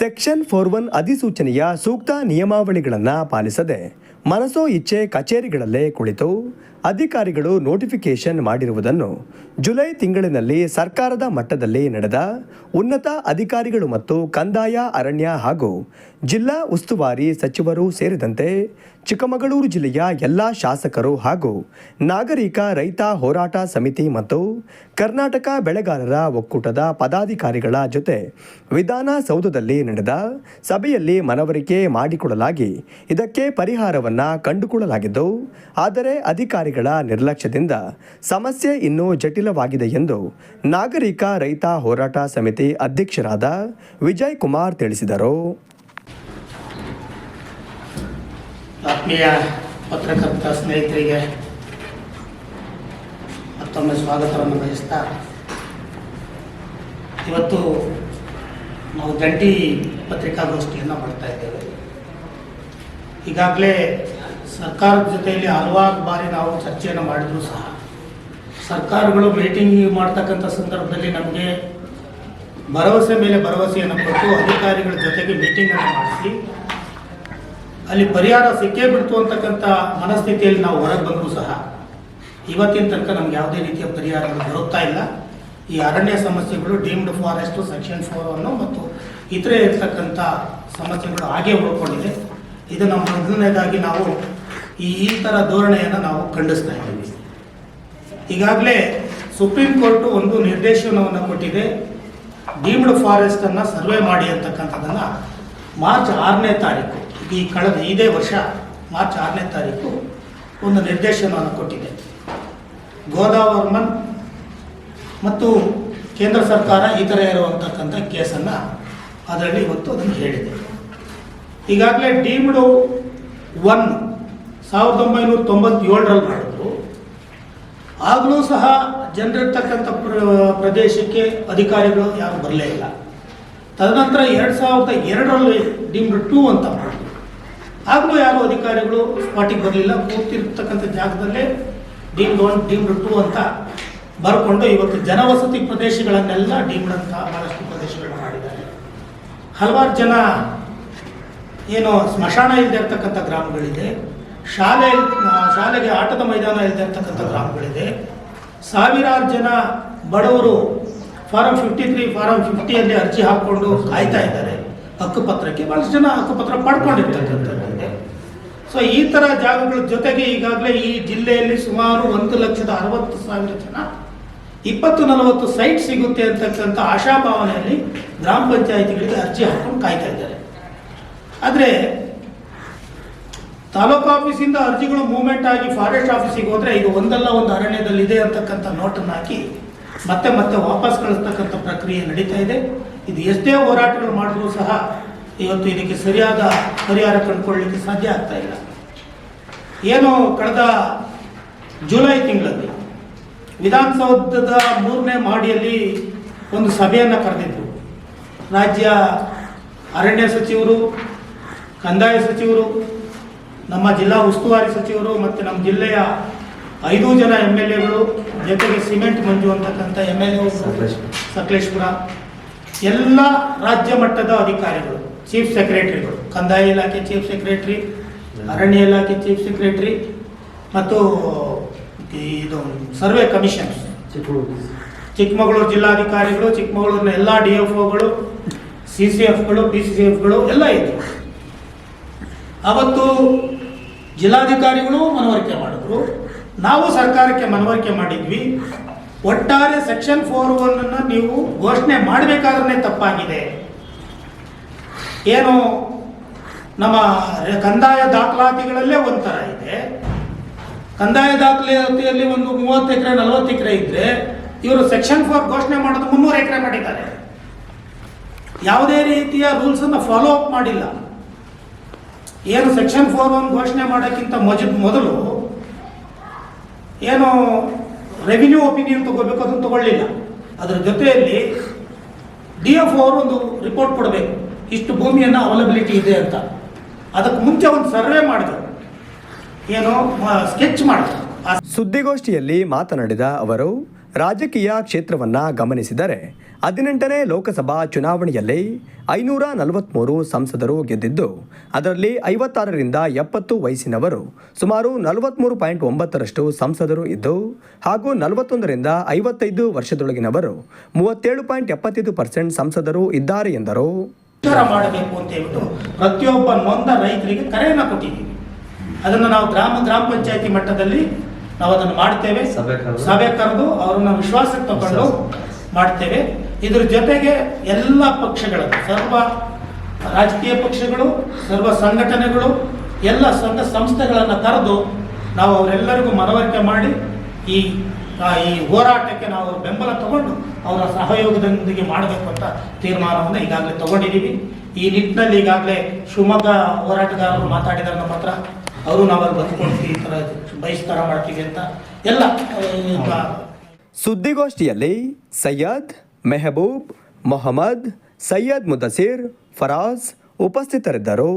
Section four one ಅಧಿಸೂಚನೆಯ ಸೂಕ್ತ ನಿಯಮಾವಳಿಗಳನ್ನು ಪಾಲಿಸದೆ ಮನಸೋ ಇಚ್ಛೆ ಕಚೇರಿಗಳಲ್ಲೇ ಕುಳಿತು ಅಧಿಕಾರಿಗಳು ನೋಟಿಫಿಕೇಶನ್ ಮಾಡಿರುವುದನ್ನು ಜುಲೈ ತಿಂಗಳಿನಲ್ಲಿ ಸರ್ಕಾರದ ಮಟ್ಟದಲ್ಲಿ ನಡೆದ ಉನ್ನತ ಅಧಿಕಾರಿಗಳು ಮತ್ತು ಕಂದಾಯ, ಅರಣ್ಯ ಹಾಗೂ ಜಿಲ್ಲಾ ಉಸ್ತುವಾರಿ ಸಚಿವರು ಸೇರಿದಂತೆ ಚಿಕ್ಕಮಗಳೂರು ಜಿಲ್ಲೆಯ ಎಲ್ಲ ಶಾಸಕರು ಹಾಗೂ ನಾಗರಿಕ ರೈತ ಹೋರಾಟ ಸಮಿತಿ ಮತ್ತು ಕರ್ನಾಟಕ ಬೆಳೆಗಾರರ ಒಕ್ಕೂಟದ ಪದಾಧಿಕಾರಿಗಳ ಜೊತೆ ವಿಧಾನಸೌಧದಲ್ಲಿ ನಡೆದ ಸಭೆಯಲ್ಲಿ ಮನವರಿಕೆ ಮಾಡಿಕೊಡಲಾಗಿ ಇದಕ್ಕೆ ಪರಿಹಾರವನ್ನ ಕಂಡುಕೊಳ್ಳಲಾಗಿದ್ದು, ಆದರೆ ಅಧಿಕಾರಿಗಳ ನಿರ್ಲಕ್ಷ್ಯದಿಂದ ಸಮಸ್ಯೆ ಇನ್ನೂ ಜಟಿಲವಾಗಿದೆ ಎಂದು ನಾಗರಿಕ ರೈತ ಹೋರಾಟ ಸಮಿತಿ ಅಧ್ಯಕ್ಷರಾದ ವಿಜಯ್ ಕುಮಾರ್ ತಿಳಿಸಿದರು. ಆತ್ಮೀಯ ಪತ್ರಕರ್ತ ಸ್ನೇಹಿತರಿಗೆ ಮತ್ತೊಮ್ಮೆ ಸ್ವಾಗತವನ್ನು ಬಯಸ್ತಾ, ಇವತ್ತು ನಾವು ಜಂಟಿ ಪತ್ರಿಕಾಗೋಷ್ಠಿಯನ್ನು ಮಾಡ್ತಾ ಇದ್ದೇವೆ. ಈಗಾಗಲೇ ಸರ್ಕಾರದ ಜೊತೆಯಲ್ಲಿ ಹಲವಾರು ಬಾರಿ ನಾವು ಚರ್ಚೆಯನ್ನು ಮಾಡಿದರೂ ಸಹ ಸರ್ಕಾರಗಳು ಮೀಟಿಂಗ್ ಮಾಡ್ತಕ್ಕಂಥ ಸಂದರ್ಭದಲ್ಲಿ ನಮಗೆ ಭರವಸೆ ಮೇಲೆ ಭರವಸೆಯನ್ನು ಕೊಟ್ಟು ಅಧಿಕಾರಿಗಳ ಜೊತೆಗೆ ಮೀಟಿಂಗನ್ನು ಮಾಡಿಸಿ, ಅಲ್ಲಿ ಪರಿಹಾರ ಸಿಕ್ಕೇ ಬಿಡ್ತು ಅಂತಕ್ಕಂಥ ಮನಸ್ಥಿತಿಯಲ್ಲಿ ನಾವು ಹೊರಗೆ ಬಂದರೂ ಸಹ ಇವತ್ತಿನ ತನಕ ನಮ್ಗೆ ಯಾವುದೇ ರೀತಿಯ ಪರಿಹಾರಗಳು ಬರುತ್ತಾ ಇಲ್ಲ. ಈ ಅರಣ್ಯ ಸಮಸ್ಯೆಗಳು ಡೀಮ್ಡ್ ಫಾರೆಸ್ಟು ಸೆಕ್ಷನ್ ಫೋರ್ ಅನ್ನು ಮತ್ತು ಇತರೆ ಇರ್ತಕ್ಕಂಥ ಸಮಸ್ಯೆಗಳು ಹಾಗೆ ಉಳ್ಕೊಂಡಿದೆ. ಇದು ನಮ್ಮ ಮೊದಲನೇದಾಗಿ ನಾವು ಈ ಈ ಥರ ಧೋರಣೆಯನ್ನು ನಾವು ಖಂಡಿಸ್ತಾ ಇದ್ದೀವಿ. ಈಗಾಗಲೇ ಸುಪ್ರೀಂ ಕೋರ್ಟು ಒಂದು ನಿರ್ದೇಶನವನ್ನು ಕೊಟ್ಟಿದೆ. ಡೀಮ್ಡ್ ಫಾರೆಸ್ಟನ್ನು ಸರ್ವೆ ಮಾಡಿ ಅಂತಕ್ಕಂಥದ್ದನ್ನು ಮಾರ್ಚ್ ಆರನೇ ತಾರೀಕು, ಈ ಕಳೆದ ಇದೇ ವರ್ಷ ಮಾರ್ಚ್ ಆರನೇ ತಾರೀಕು ಒಂದು ನಿರ್ದೇಶನವನ್ನು ಕೊಟ್ಟಿದೆ. ಗೋದಾವರ್ಮನ್ ಮತ್ತು ಕೇಂದ್ರ ಸರ್ಕಾರ ಈ ಥರ ಇರುವಂತಕ್ಕಂಥ ಕೇಸನ್ನು ಅದರಲ್ಲಿ ಇವತ್ತು ಅದನ್ನು ಹೇಳಿದೆ. ಈಗಾಗಲೇ ಡೀಮ್ಡ್ ಒನ್ ಸಾವಿರದ ಒಂಬೈನೂರ ತೊಂಬತ್ತೇಳರಲ್ಲಿ ಮಾಡಿದ್ರು ಆಗಲೂ ಸಹ ಜನರಿರ್ತಕ್ಕಂಥ ಪ್ರ- ಪ್ರದೇಶಕ್ಕೆ ಅಧಿಕಾರಿಗಳು ಯಾರು ಬರಲೇ ಇಲ್ಲ. ತದನಂತರ ಎರಡು ಸಾವಿರದ ಎರಡರಲ್ಲಿ ಡೀಮ್ಡ್ ಟೂ ಅಂತ ಮಾಡಿದ್ರು. ಆಗಲೂ ಯಾರು ಅಧಿಕಾರಿಗಳು ಸ್ಪಾಟಿಗೆ ಬರಲಿಲ್ಲ ಕೂತಿರ್ತಕ್ಕಂಥ ಜಾಗದಲ್ಲೇ ಡೀಮ್ಡ್ ಒನ್ ಡೀಮ್ಡ್ ಟೂ ಅಂತ ಬರ್ಕೊಂಡು ಇವತ್ತು ಜನವಸತಿ ಪ್ರದೇಶಗಳನ್ನೆಲ್ಲ ಡೀಮ್ಡ್ ಅಂತ ಬಹಳಷ್ಟು ಪ್ರದೇಶಗಳನ್ನ ಮಾಡಿದ್ದಾರೆ. ಹಲವಾರು ಜನ ಏನು ಸ್ಮಶಾನ ಇಲ್ಲದೆ ಇರ್ತಕ್ಕಂಥ ಗ್ರಾಮಗಳಿದೆ. ಶಾಲೆ ಶಾಲೆಗೆ ಆಟದ ಮೈದಾನ ಇಲ್ಲದೆ ಇರ್ತಕ್ಕಂಥ ಗ್ರಾಮಗಳಿದೆ. ಸಾವಿರಾರು ಜನ ಬಡವರು ಫಾರಂ ಫಿಫ್ಟಿ ತ್ರೀ ಫಾರಂ ಫಿಫ್ಟಿಯಲ್ಲಿ ಅರ್ಜಿ ಹಾಕ್ಕೊಂಡು ಕಾಯ್ತಾ ಇದ್ದಾರೆ. ಹಕ್ಕುಪತ್ರಕ್ಕೆ ಭಾಳಷ್ಟು ಜನ ಹಕ್ಕುಪತ್ರ ಪಡ್ಕೊಂಡಿರ್ತಕ್ಕಂಥದ್ದಿದೆ. ಸೊ ಈ ಥರ ಜಾಗಗಳ ಜೊತೆಗೆ ಈಗಾಗಲೇ ಈ ಜಿಲ್ಲೆಯಲ್ಲಿ ಸುಮಾರು ಒಂದು ಲಕ್ಷದ ಅರವತ್ತು ಸಾವಿರ ಜನ ಇಪ್ಪತ್ತು ನಲವತ್ತು ಸೈಟ್ ಸಿಗುತ್ತೆ ಅಂತಕ್ಕಂಥ ಆಶಾಭಾವನೆಯಲ್ಲಿ ಗ್ರಾಮ ಪಂಚಾಯಿತಿಗಳಿಗೆ ಅರ್ಜಿ ಹಾಕೊಂಡು ಕಾಯ್ತಾ ಇದ್ದಾರೆ. ಆದರೆ ತಾಲೂಕು ಆಫೀಸಿಂದ ಅರ್ಜಿಗಳು ಮೂವ್ಮೆಂಟ್ ಆಗಿ ಫಾರೆಸ್ಟ್ ಆಫೀಸಿಗೆ ಹೋದರೆ ಇದು ಒಂದಲ್ಲ ಒಂದು ಅರಣ್ಯದಲ್ಲಿ ಇದೆ ಅಂತಕ್ಕಂಥ ನೋಟನ್ನು ಹಾಕಿ ಮತ್ತೆ ಮತ್ತೆ ವಾಪಸ್ ಕಳಿಸ್ತಕ್ಕಂಥ ಪ್ರಕ್ರಿಯೆ ನಡೀತಾ ಇದೆ. ಇದು ಎಷ್ಟೇ ಹೋರಾಟಗಳು ಮಾಡಿದ್ರೂ ಸಹ ಇವತ್ತು ಇದಕ್ಕೆ ಸರಿಯಾದ ಪರಿಹಾರ ಕಂಡುಕೊಳ್ಳಲಿಕ್ಕೆ ಸಾಧ್ಯ ಆಗ್ತಾ ಇಲ್ಲ. ಏನು ಕಳೆದ ಜುಲೈ ತಿಂಗಳಲ್ಲಿ ವಿಧಾನಸೌಧದ ಮೂರನೇ ಮಾಡಿಯಲ್ಲಿ ಒಂದು ಸಭೆಯನ್ನು ಕರೆದಿದ್ದರು ರಾಜ್ಯ ಅರಣ್ಯ ಸಚಿವರು ಕಂದಾಯ ಸಚಿವರು ನಮ್ಮ ಜಿಲ್ಲಾ ಉಸ್ತುವಾರಿ ಸಚಿವರು ಮತ್ತು ನಮ್ಮ ಜಿಲ್ಲೆಯ ಐದು ಜನ ಎಂ ಎಲ್ ಎಗಳು ಜೊತೆಗೆ ಸಿಮೆಂಟ್ ಮಂಜು ಅಂತಕ್ಕಂಥ ಎಂ ಎಲ್ ಎ ಸಕಲೇಶ್ಪುರ. ಎಲ್ಲ ರಾಜ್ಯ ಮಟ್ಟದ ಅಧಿಕಾರಿಗಳು ಚೀಫ್ ಸೆಕ್ರೆಟರಿಗಳು ಕಂದಾಯ ಇಲಾಖೆ ಚೀಫ್ ಸೆಕ್ರೆಟರಿ ಅರಣ್ಯ ಇಲಾಖೆ ಚೀಫ್ ಸೆಕ್ರೆಟರಿ ಮತ್ತು ಇದು ಸರ್ವೆ ಕಮಿಷನ್. ಚಿಕ್ಕಮಗಳೂರು. ಜಿಲ್ಲಾಧಿಕಾರಿಗಳು ಚಿಕ್ಕಮಗಳೂರಿನ ಎಲ್ಲ ಡಿ ಎಫ್ ಒಗಳು ಸಿ ಸಿ ಎಫ್ಗಳು ಬಿ ಸಿ ಸಿ ಎಫ್ಗಳು ಎಲ್ಲ ಇದ್ದರು ಅವತ್ತು ಜಿಲ್ಲಾಧಿಕಾರಿಗಳು ಮನವರಿಕೆ ಮಾಡಿದ್ರು. ನಾವು ಸರ್ಕಾರಕ್ಕೆ ಮನವರಿಕೆ ಮಾಡಿದ್ವಿ. ಒಟ್ಟಾರೆ ಸೆಕ್ಷನ್ ಫೋರ್ ಒನ್ ಅನ್ನ ನೀವು ಘೋಷಣೆ ಮಾಡಬೇಕಾದ್ರೆ ತಪ್ಪಾಗಿದೆ. ಏನು ನಮ್ಮ ಕಂದಾಯ ದಾಖಲಾತಿಗಳಲ್ಲೇ ಒಂಥರ ಇದೆ. ಕಂದಾಯ ದಾಖಲಾತಿಯಲ್ಲಿ ಒಂದು ಮೂವತ್ತು ಎಕರೆ, ನಲವತ್ತು ಎಕರೆ ಇದ್ರೆ ಇವರು ಸೆಕ್ಷನ್ ಫೋರ್ ಘೋಷಣೆ ಮಾಡೋದು ಮುನ್ನೂರು ಎಕರೆ ಮಾಡಿದ್ದಾರೆ. ಯಾವುದೇ ರೀತಿಯ ರೂಲ್ಸನ್ನು ಫಾಲೋ ಅಪ್ ಮಾಡಿಲ್ಲ. ಏನು ಸೆಕ್ಷನ್ ಫೋರ್ ಒನ್ ಘೋಷಣೆ ಮಾಡೋಕ್ಕಿಂತ ಮೊಜ, ಮೊದಲು ಏನು ರೆವಿನ್ಯೂ ಒಪಿನಿಯನ್ ತಗೋಬೇಕು ಅದನ್ನು ತಗೊಳ್ಳಿಲ್ಲ. ಅದರ ಜೊತೆಯಲ್ಲಿ ಡಿ ಎಫ್ ಅವರು ಒಂದು ರಿಪೋರ್ಟ್ ಕೊಡಬೇಕು. ಇಷ್ಟು ಭೂಮಿಯನ್ನು ಅವೈಲಬಿಲಿಟಿ ಇದೆ ಅಂತ. ಅದಕ್ಕೆ ಮುಂಚೆ ಒಂದು ಸರ್ವೆ ಮಾಡಿದ್ರು. ಏನು ಸ್ಕೆಚ್ ಮಾಡಿದ್ರು. ಸುದ್ದಿಗೋಷ್ಠಿಯಲ್ಲಿ ಮಾತನಾಡಿದ ಅವರು ರಾಜಕೀಯ ಕ್ಷೇತ್ರವನ್ನು ಗಮನಿಸಿದರೆ ಹದಿನೆಂಟನೇ ಲೋಕಸಭಾ ಚುನಾವಣೆಯಲ್ಲಿ ಐನೂರ ನಲವತ್ತ್ಮೂರು ಸಂಸದರು ಗೆದ್ದಿದ್ದು, ಅದರಲ್ಲಿ ಐವತ್ತಾರರಿಂದ ಎಪ್ಪತ್ತು ವಯಸ್ಸಿನವರು ಸುಮಾರು ನಲವತ್ತ್ಮೂರು ಪಾಯಿಂಟ್ ಒಂಬತ್ತರಷ್ಟು ಸಂಸದರು ಇದ್ದು, ಹಾಗೂ ನಲವತ್ತೊಂದರಿಂದ ಐವತ್ತೈದು ವರ್ಷದೊಳಗಿನವರು ಮೂವತ್ತೇಳು ಪಾಯಿಂಟ್ ಎಪ್ಪತ್ತೈದು ಪರ್ಸೆಂಟ್ ಸಂಸದರು ಇದ್ದಾರೆ ಎಂದರು. ಮಾಡಬೇಕು ಅಂತ ಹೇಳ್ಬಿಟ್ಟು ಪ್ರತಿಯೊಬ್ಬ ನೊಂದ ರೈತರಿಗೆ ಕರೆಯನ್ನು ಕೊಟ್ಟಿದ್ದೀವಿ. ಅದನ್ನು ನಾವು ಗ್ರಾಮ ಗ್ರಾಮ ಪಂಚಾಯತಿ ಮಟ್ಟದಲ್ಲಿ ನಾವು ಅದನ್ನು ಮಾಡ್ತೇವೆ. ಸಭೆ ಕರೆದು- ಸಭೆ ಕರೆದು ಅವ್ರನ್ನ ವಿಶ್ವಾಸಕ್ಕೆ. ತಗೊಂಡು ಮಾಡ್ತೇವೆ. ಇದ್ರ ಜೊತೆಗೆ ಎಲ್ಲ ಪಕ್ಷಗಳು ಸರ್ವ ರಾಜಕೀಯ ಪಕ್ಷಗಳು ಸರ್ವ ಸಂಘಟನೆಗಳು ಎಲ್ಲ ಸಂಘ ಸಂಸ್ಥೆಗಳನ್ನು ಕರೆದು ನಾವು ಅವರೆಲ್ಲರಿಗೂ ಮನವರಿಕೆ ಮಾಡಿ ಈ ಈ ಹೋರಾಟಕ್ಕೆ ನಾವು ಬೆಂಬಲ ತಗೊಂಡು ಅವರ ಸಹಯೋಗದೊಂದಿಗೆ ಮಾಡಬೇಕು ಅಂತ ತೀರ್ಮಾನವನ್ನು ಈಗಾಗಲೇ ತಗೊಂಡಿದ್ದೀವಿ. ಈ ನಿಟ್ಟಿನಲ್ಲಿ ಈಗಾಗಲೇ ಶಿವಮೊಗ್ಗ ಹೋರಾಟಗಾರರು ಮಾತಾಡಿದ್ದಾರೆ ನಮ್ಮ ಹತ್ರ. ಅವರು ನಾವು ಬಂದ್ಕೊಡ್ತೀವಿ ಈ ಥರ ಬಹಿಷ್ಕಾರ ಮಾಡ್ತೀವಿ ಅಂತ ಎಲ್ಲ ಸುದ್ದಿಗೋಷ್ಠಿಯಲ್ಲಿ ಸೈಯದ್ ಮೆಹಬೂಬ್ ಮೊಹಮ್ಮದ್ ಸೈಯದ್ ಮುದಸಿರ್ ಫರಾಜ್ ಉಪಸ್ಥಿತರಿದ್ದರು.